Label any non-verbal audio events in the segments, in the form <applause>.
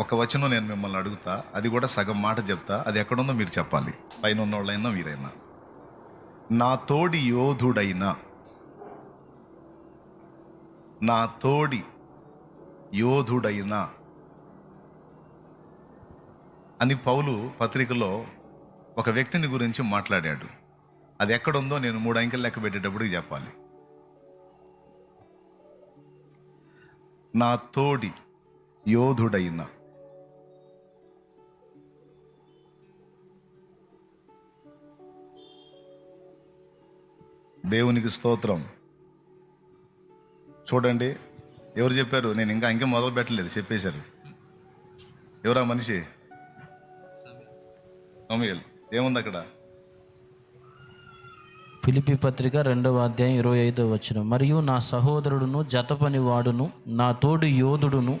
ఒక వచనం నేను మిమ్మల్ని అడుగుతా అది కూడా సగం మాట చెప్తా అది ఎక్కడుందో మీరు చెప్పాలి. పైన ఉన్నోళ్ళైనా మీరైనా. నా తోడి యోధుడైనా నా తోడి యోధుడైనా అని పౌలు పత్రికలో ఒక వ్యక్తిని గురించి మాట్లాడాడు. అది ఎక్కడుందో నేను మూడు అంకెలు లెక్క పెట్టేటప్పుడు చెప్పాలి. నా తోడి యోధుడైనా. దేవునికి స్తోత్రం. చూడండి ఎవరు చెప్పారు? నేను ఇంకా ఇంకా మొదలు పెట్టలేదు చెప్పేశారు. ఎవరా మనిషి? సమయల్ ఏముంది అక్కడ? ఫిలిపి పత్రిక రెండవ అధ్యాయం ఇరవై ఐదవ వచనం. మరియు నా సహోదరుడును జతపని వాడును నా తోడు యోధుడును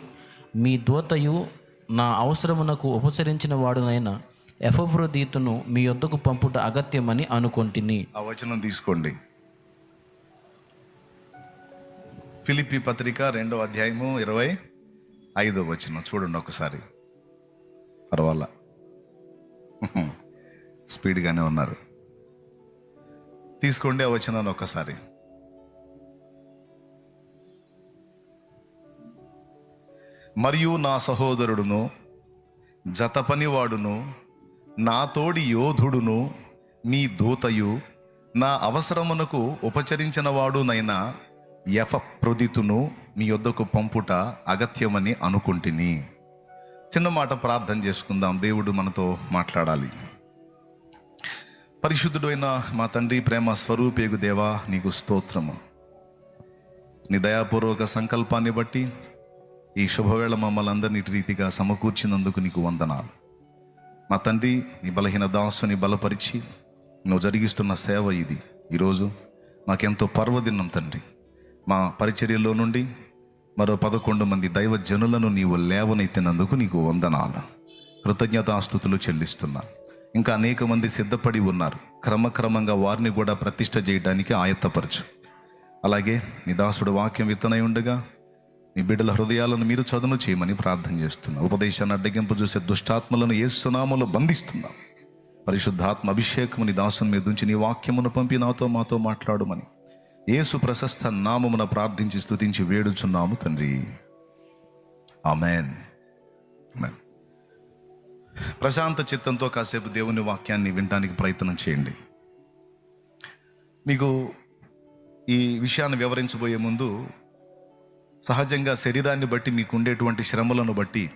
మీ దూతయు నా అవసరమునకు ఉపసరించిన వాడునైన ఎఫ్రోదీతును మీ యొద్దకు పంపుట అగత్యమని అనుకొంటిని. ఆ వచనం తీసుకోండి. ఫిలిపి పత్రిక రెండో అధ్యాయము ఇరవై ఐదో వచనం. చూడండి ఒకసారి. పర్వాలా? <laughs> స్పీడ్గానే ఉన్నారు. తీసుకోండి ఆ వచనాన్ని ఒక్కసారి మరియు నా సహోదరుడును జతపనివాడును నా తోడి యోధుడును మీ దూతయు నా అవసరమునకు ఉపచరించిన వాడునైనా యఫ ప్రొదితును మీ యొద్దకు పంపుట అగత్యమని అనుకుంటుని. చిన్న మాట ప్రార్థన చేసుకుందాం. దేవుడు మనతో మాట్లాడాలి. పరిశుద్ధుడైన మా తండ్రి ప్రేమ స్వరూపేగు దేవా నీకు స్తోత్రము. నీ దయాపూర్వక సంకల్పాన్ని బట్టి ఈ శుభవేళ మమ్మల్ని అందరినీ రీతిగా సమకూర్చినందుకు నీకు వందనాలు. మా తండ్రి నీ బలహీన దాసుని బలపరిచి నువ్వు జరిగిస్తున్న సేవ ఇది. ఈరోజు మాకెంతో పర్వదినం తండ్రి. మా పరిచర్యలో నుండి మరో పదకొండు మంది దైవ జనులను నీవు లేవనెత్తినందుకు నీకు వందనాలు. కృతజ్ఞతాస్థుతులు చెల్లిస్తున్నా. ఇంకా అనేక మంది సిద్ధపడి ఉన్నారు. క్రమక్రమంగా వారిని కూడా ప్రతిష్ట చేయడానికి ఆయత్తపరచు. అలాగే నీ దాసుడు వాక్యం విత్తనై ఉండగా నీ బిడ్డల హృదయాలను మీరు చదును చేయమని ప్రార్థన చేస్తున్నా. ఉపదేశాన్ని అడ్డగింపు చూసే దుష్టాత్మలను ఏసునామలో బంధిస్తున్నాం. పరిశుద్ధాత్మ అభిషేకము నీ దాసుని మీద నుంచి నీ వాక్యమును పంపి నాతో మాతో మాట్లాడమని యేసు ప్రశస్త నామమున ప్రార్థించి స్థుతించి వేడుచున్నాము తండ్రి. ఆమెన్. ఆమెన్. ప్రశాంత చిత్తంతో కాసేపు దేవుని వాక్యాన్ని వినడానికి ప్రయత్నం చేయండి. మీకు ఈ విషయాన్ని వివరించబోయే ముందు సహజంగా శరీరాన్ని బట్టి మీకు ఉండేటువంటి శ్రమలను బట్టి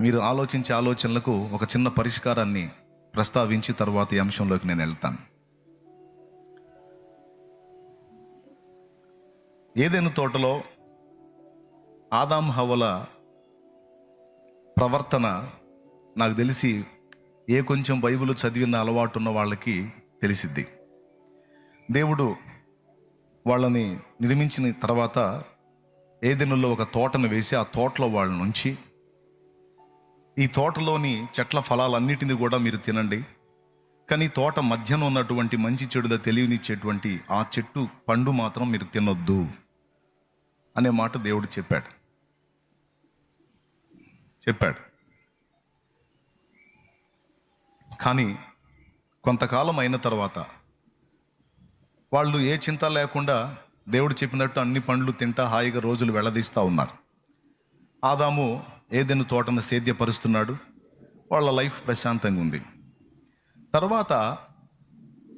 మీరు ఆలోచించే ఆలోచనలకు ఒక చిన్న పరిష్కారాన్ని ప్రస్తావించి తర్వాత ఈ అంశంలోకి నేను వెళ్తాను. ఏదైనా తోటలో ఆదాం హవల ప్రవర్తన నాకు తెలిసి ఏ కొంచెం బైబిల్ చదివిన అలవాటు ఉన్న వాళ్ళకి తెలిసిద్ది. దేవుడు వాళ్ళని నిర్మించిన తర్వాత ఏదెనులో ఒక తోటను వేసి ఆ తోటలో వాళ్ళ నుంచి ఈ తోటలోని చెట్ల ఫలాలన్నిటిని కూడా మీరు తినండి. కానీ తోట మధ్యన ఉన్నటువంటి మంచి చెడుల తెలివినిచ్చేటువంటి ఆ చెట్టు పండు మాత్రం మీరు తినొద్దు. అనే మాట దేవుడు చెప్పాడు. చెప్పాడు. కానీ కొంతకాలం అయిన తర్వాత వాళ్ళు ఏ చింత లేకుండా దేవుడు చెప్పినట్టు అన్ని పండ్లు తింటా హాయిగా రోజులు వెళ్ళదీస్తూ ఉన్నారు. ఆదాము ఏదైనా తోటను సేద్యపరుస్తున్నాడు. వాళ్ళ లైఫ్ ప్రశాంతంగా ఉంది. తర్వాత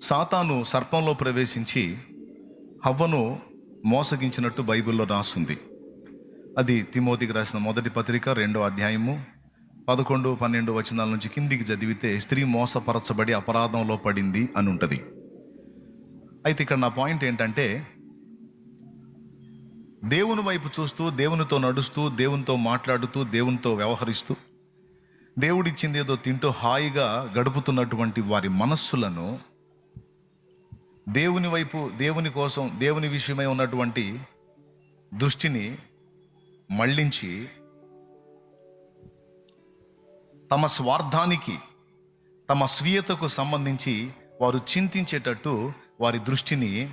సాతాను సర్పంలో ప్రవేశించి హవ్వను మోసగించినట్టు బైబిల్లో రాస్తుంది. అది తిమోతికి రాసిన మొదటి పత్రిక రెండో అధ్యాయము పదకొండు పన్నెండు వచనాల నుంచి కిందికి చదివితే స్త్రీ మోసపరచబడి అపరాధంలో పడింది అని ఉంటుంది. అయితే ఇక్కడ నా పాయింట్ ఏంటంటే దేవుని వైపు చూస్తూ దేవునితో నడుస్తూ దేవునితో మాట్లాడుతూ దేవునితో వ్యవహరిస్తూ దేవుడిచ్చింది ఏదో తింటూ హాయిగా గడుపుతున్నటువంటి వారి మనస్సులను దేవుని వైపు దేవుని కోసం దేవుని విషయమై ఉన్నటువంటి దృష్టిని మళ్ళించి తమ స్వార్థానికి తమ స్వీయతకు సంబంధించి వారు చింతించేటట్టు వారి దృష్టిని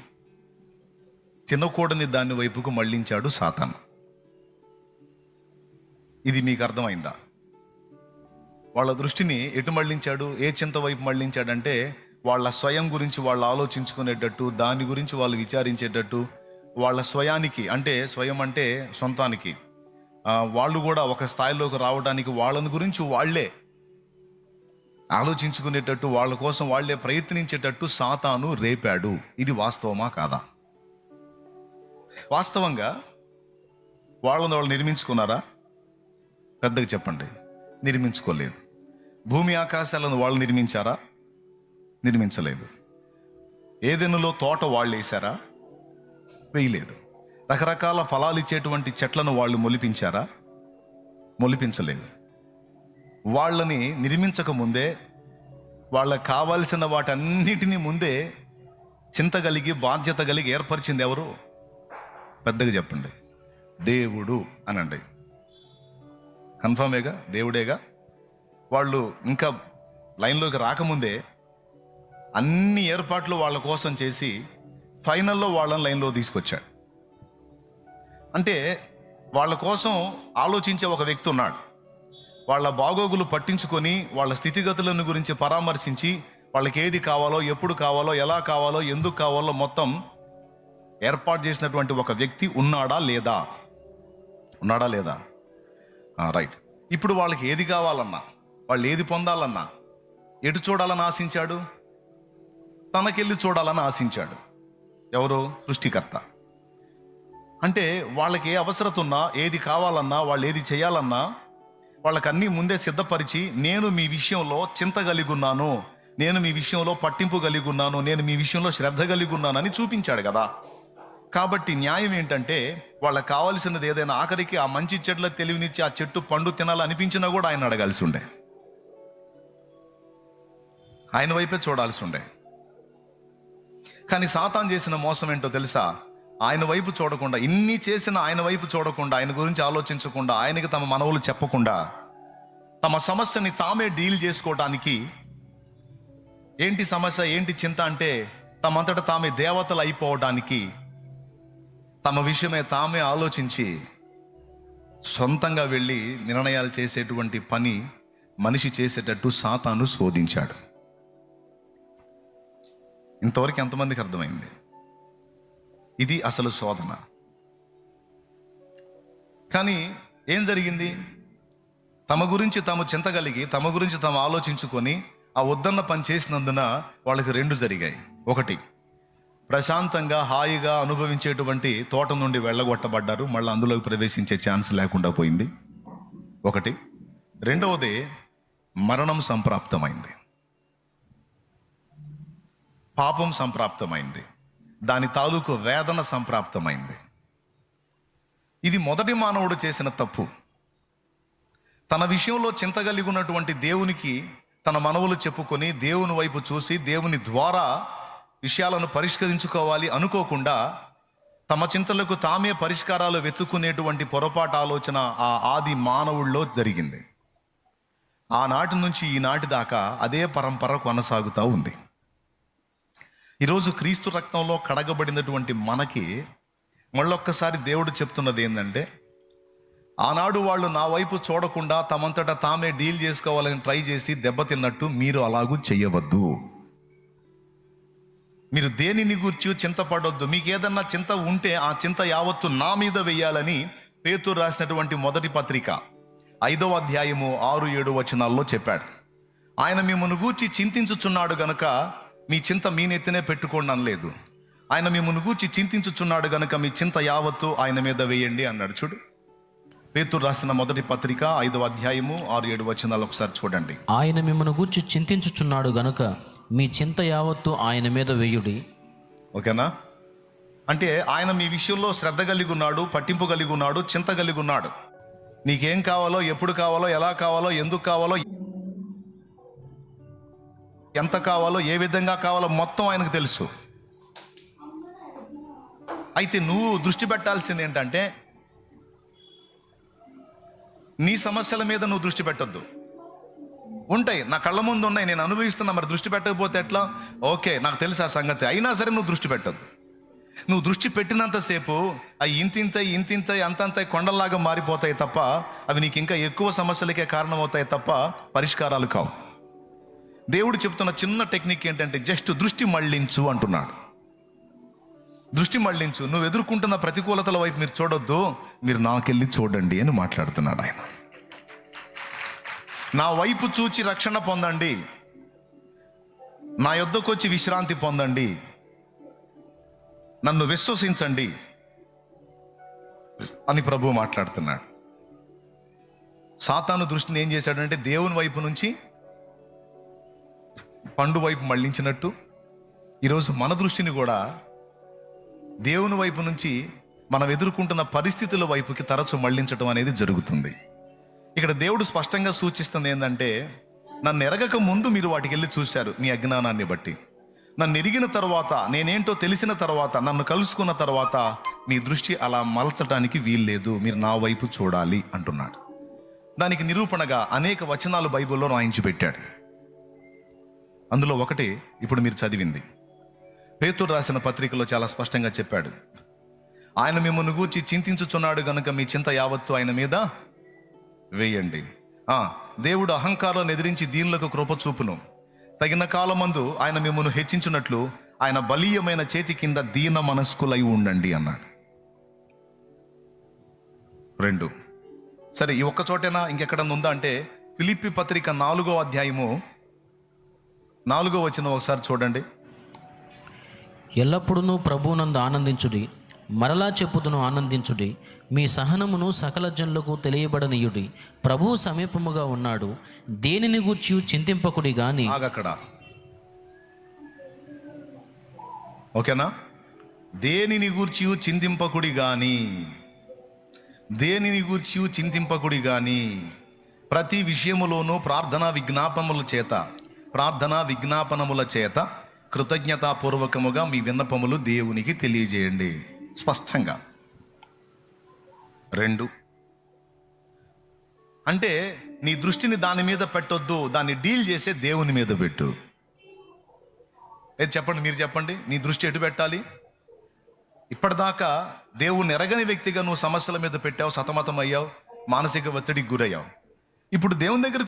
తినకూడని దాని వైపుకు మళ్ళించాడు సాతాన్. ఇది మీకు అర్థమైందా? వాళ్ళ దృష్టిని ఎటు మళ్ళించాడు ఏ చింత వైపు మళ్ళించాడంటే వాళ్ళ స్వయం గురించి వాళ్ళు ఆలోచించుకునేటట్టు దాని గురించి వాళ్ళు విచారించేటట్టు వాళ్ళ స్వయానికి అంటే స్వయం అంటే సొంతానికి వాళ్ళు కూడా ఒక స్థాయిలోకి రావడానికి వాళ్ళని గురించి వాళ్ళే ఆలోచించుకునేటట్టు వాళ్ళ కోసం వాళ్ళే ప్రయత్నించేటట్టు సాతాను రేపాడు. ఇది వాస్తవమా కాదా? వాస్తవంగా వాళ్ళని వాళ్ళు నిర్మించుకున్నారా? పెద్దగా చెప్పండి. నిర్మించుకోలేదు. భూమి ఆకాశాలను వాళ్ళు నిర్మించారా? నిర్మించలేదు. ఏదెనులో తోట వాళ్ళు వేశారా వేయలేదు. రకరకాల ఫలాలు ఇచ్చేటువంటి చెట్లను వాళ్ళు మొలిపించారా? మొలిపించలేదు. వాళ్ళని నిర్మించక ముందే వాళ్ళకి కావాల్సిన వాటన్నిటినీ ముందే చింత కలిగి బాధ్యత కలిగి ఏర్పరిచింది ఎవరు? పెద్దగా చెప్పండి. దేవుడు అనండి. కన్ఫామేగా? దేవుడేగా? వాళ్ళు ఇంకా లైన్లోకి రాకముందే అన్ని ఏర్పాట్లు వాళ్ళ కోసం చేసి ఫైనల్లో వాళ్ళని లైన్లో తీసుకొచ్చాడు. అంటే వాళ్ళ కోసం ఆలోచించే ఒక వ్యక్తి ఉన్నాడు. వాళ్ళ బాగోగులు పట్టించుకొని వాళ్ళ స్థితిగతులను గురించి పరామర్శించి వాళ్ళకి ఏది కావాలో ఎప్పుడు కావాలో ఎలా కావాలో ఎందుకు కావాలో మొత్తం ఏర్పాటు చేసినటువంటి ఒక వ్యక్తి ఉన్నాడా లేదా? ఉన్నాడా లేదా? రైట్ ఇప్పుడు వాళ్ళకి ఏది కావాలన్నా వాళ్ళు ఏది పొందాలన్నా ఎటు చూడాలని ఆశించాడు? తనకెళ్ళి చూడాలని ఆశించాడు. ఎవరు? సృష్టికర్త. అంటే వాళ్ళకి ఏ అవసరత ఉన్నా ఏది కావాలన్నా వాళ్ళు ఏది చేయాలన్నా వాళ్ళకి అన్నీ ముందే సిద్ధపరిచి నేను మీ విషయంలో చింత కలిగి ఉన్నాను నేను మీ విషయంలో పట్టింపు కలిగి ఉన్నాను నేను మీ విషయంలో శ్రద్ధ కలిగి ఉన్నానని చూపించాడు కదా. కాబట్టి న్యాయం ఏంటంటే వాళ్ళకి కావాల్సినది ఏదైనా ఆఖరికి ఆ మంచి చెట్ల తెలివినిచ్చి ఆ చెట్టు పండు తినాలనిపించినా కూడా ఆయన అడగాల్సి ఉండే. ఆయన వైపే చూడాల్సి ఉండే. కానీ సాతాన్ చేసిన మోసం ఏంటో తెలుసా? ఆయన వైపు చూడకుండా ఇన్ని చేసిన ఆయన వైపు చూడకుండా ఆయన గురించి ఆలోచించకుండా ఆయనకి తమ మనవులు చెప్పకుండా తమ సమస్యని తామే డీల్ చేసుకోవడానికి ఏంటి సమస్య ఏంటి చింత అంటే తమంతట తామే దేవతలు అయిపోవడానికి తమ విషయమే తామే ఆలోచించి సొంతంగా వెళ్ళి నిర్ణయాలు చేసేటువంటి పని మనిషి చేసేటట్టు సాతాను శోధించాడు. ఇంతవరకు ఎంతమందికి అర్థమైంది? ఇది అసలు శోధన. కానీ ఏం జరిగింది? తమ గురించి తాము చింతగలిగి తమ గురించి తాము ఆలోచించుకొని ఆ వద్దన్న పని చేసినందున వాళ్ళకి రెండు జరిగాయి. ఒకటి ప్రశాంతంగా హాయిగా అనుభవించేటువంటి తోట నుండి వెళ్ళగొట్టబడ్డారు. మళ్ళీ అందులోకి ప్రవేశించే ఛాన్స్ లేకుండా పోయింది. ఒకటి రెండవది మరణం సంప్రాప్తమైంది. పాపం సంప్రాప్తమైంది. దాని తాలూకు వేదన సంప్రాప్తమైంది. ఇది మొదటి మానవుడు చేసిన తప్పు. తన విషయంలో చింత కలిగి ఉన్నటువంటి దేవునికి తన మనవులు చెప్పుకొని దేవుని వైపు చూసి దేవుని ద్వారా విషయాలను పరిష్కరించుకోవాలి అనుకోకుండా తమ చింతలకు తామే పరిష్కారాలు వెతుక్కునేటువంటి పొరపాటు ఆలోచన ఆ ఆది మానవుల్లో జరిగింది. ఆనాటి నుంచి ఈనాటి దాకా అదే పరంపర కొనసాగుతూ ఉంది. ఈరోజు క్రీస్తు రక్తంలో కడగబడినటువంటి మనకి మళ్ళొక్కసారి దేవుడు చెప్తున్నది ఏంటంటే ఆనాడు వాళ్ళు నా వైపు చూడకుండా తమంతట తామే డీల్ చేసుకోవాలని ట్రై చేసి దెబ్బతిన్నట్టు మీరు అలాగూ చెయ్యవద్దు. మీరు దేనిని గూర్చి చింతపడొద్దు. మీకు ఏదన్నా చింత ఉంటే ఆ చింత యావత్తు నా మీద వెయ్యాలని పేతురు రాసినటువంటి మొదటి పత్రిక ఐదవ అధ్యాయము ఆరు ఏడు వచనాల్లో చెప్పాడు. ఆయన మిమ్మల్ని గూర్చి చింతించుచున్నాడు గనుక మీ చింత మీ నెత్తినే పెట్టుకోండి అనలేదు. ఆయన మిమ్మల్ని గూర్చి చింతించుచున్నాడు గనుక మీ చింత యావత్తు ఆయన మీద వేయండి అన్నాడు. చూడు. పేతురు రాసిన మొదటి పత్రిక ఐదవ అధ్యాయము ఆరు ఏడు వచనాలు ఒకసారి చూడండి. ఆయన మిమ్మల్ని గూర్చి చింతించుచున్నాడు గనుక మీ చింత యావత్తు ఆయన మీద వెయ్యుడి ఓకేనా? అంటే ఆయన మీ విషయంలో శ్రద్ధ కలిగి ఉన్నాడు పట్టింపు కలిగి ఉన్నాడు చింత కలిగి ఉన్నాడు. నీకేం కావాలో ఎప్పుడు కావాలో ఎలా కావాలో ఎందుకు కావాలో ఎంత కావాలో ఏ విధంగా కావాలో మొత్తం ఆయనకు తెలుసు. అయితే నువ్వు దృష్టి పెట్టాల్సింది ఏంటంటే నీ సమస్యల మీద నువ్వు దృష్టి పెట్టొద్దు. ఉంటాయి నా కళ్ళ ముందు ఉన్నాయి నేను అనుభవిస్తున్నా మరి దృష్టి పెట్టకపోతే ఎట్లా? ఓకే నాకు తెలుసు ఆ సంగతి. అయినా సరే నువ్వు దృష్టి పెట్టద్దు. నువ్వు దృష్టి పెట్టినంతసేపు అవి ఇంతింత ఇంతింత అంతంత కొండల్లాగా మారిపోతాయి తప్ప అవి నీకు ఇంకా ఎక్కువ సమస్యలకే కారణమవుతాయి తప్ప పరిష్కారాలు కావు. దేవుడు చెప్తున్న చిన్న టెక్నిక్ ఏంటంటే జస్ట్ దృష్టి మళ్ళించు అంటున్నాడు. దృష్టి మళ్ళించు నువ్వు ఎదుర్కొంటున్న ప్రతికూలతల వైపు మీరు చూడొద్దు మీరు నాకెళ్ళి చూడండి అని మాట్లాడుతున్నాడు ఆయన. నా వైపు చూచి రక్షణ పొందండి. నా యొద్దకు వచ్చి విశ్రాంతి పొందండి. నన్ను విశ్వసించండి అని ప్రభు మాట్లాడుతున్నాడు. సాతాను దృష్టిని ఏం చేశాడంటే దేవుని వైపు నుంచి పండు వైపు మళ్ళించినట్టు. ఈరోజు మన దృష్టిని కూడా దేవుని వైపు నుంచి మనం ఎదుర్కొంటున్న పరిస్థితుల వైపుకి తరచు మళ్ళించడం అనేది జరుగుతుంది. ఇక్కడ దేవుడు స్పష్టంగా సూచిస్తుంది ఏంటంటే నన్ను ఎరగక ముందు మీరు వాటికి వెళ్ళి చూశారు మీ అజ్ఞానాన్ని బట్టి. నన్ను ఎరిగిన తర్వాత నేనేంటో తెలిసిన తర్వాత నన్ను కలుసుకున్న తర్వాత మీ దృష్టి అలా మలచడానికి వీల్లేదు మీరు నా వైపు చూడాలి అంటున్నాడు. దానికి నిరూపణగా అనేక వచనాలు బైబిల్లో రాయించి పెట్టాడు అందులో ఒకటి ఇప్పుడు మీరు చదివింది. పేతురు రాసిన పత్రికలో చాలా స్పష్టంగా చెప్పాడు. ఆయన మిమ్మల్ని గూర్చి చింతించుచున్నాడు గనుక మీ చింత యావత్తు ఆయన మీద వేయండి. దేవుడు అహంకారాలను ఎదిరించి దీనులకు కృప చూపును. తగిన కాలమందు ఆయన మిమ్మల్ని హెచ్చించినట్లు ఆయన బలీయమైన చేతి కింద దీన మనస్కులై ఉండండి అన్నాడు. రెండు. సరే ఈ ఒక్క చోటేనా? ఇంకెక్కడన్నా ఉందా? అంటే ఫిలిప్పి పత్రిక నాలుగో అధ్యాయము నాలుగో వచ్చిన ఒకసారి చూడండి. ఎల్లప్పుడూ ప్రభువునందు ఆనందించుడి మరలా చెప్పుదును ఆనందించుడి మీ సహనమును సకల జనులకు తెలియబడనీయుడి ప్రభువు సమీపముగా ఉన్నాడు దేనిని గూర్చి చింతింపకుడి గాని. ఓకేనా? దేనిని గూర్చి చింతింపకుడి గాని. దేనిని గూర్చి చింతింపకుడి గాని. ప్రతి విషయములోనూ ప్రార్థనా విజ్ఞాపనముల చేత. ప్రార్థన విజ్ఞాపనముల చేత కృతజ్ఞతాపూర్వకముగా మీ విన్నపములు దేవునికి తెలియజేయండి. స్పష్టంగా. రెండు. అంటే నీ దృష్టిని దాని మీద పెట్టొద్దు దాన్ని డీల్ చేసే దేవుని మీద పెట్టు. ఏది చెప్పండి మీరు చెప్పండి నీ దృష్టి ఎటు పెట్టాలి? ఇప్పటిదాకా దేవుని ఎరగని వ్యక్తిగా నువ్వు సమస్యల మీద పెట్టావు సతమతం అయ్యావు మానసిక ఒత్తిడికి గురయ్యావు. ఇప్పుడు దేవుని దగ్గర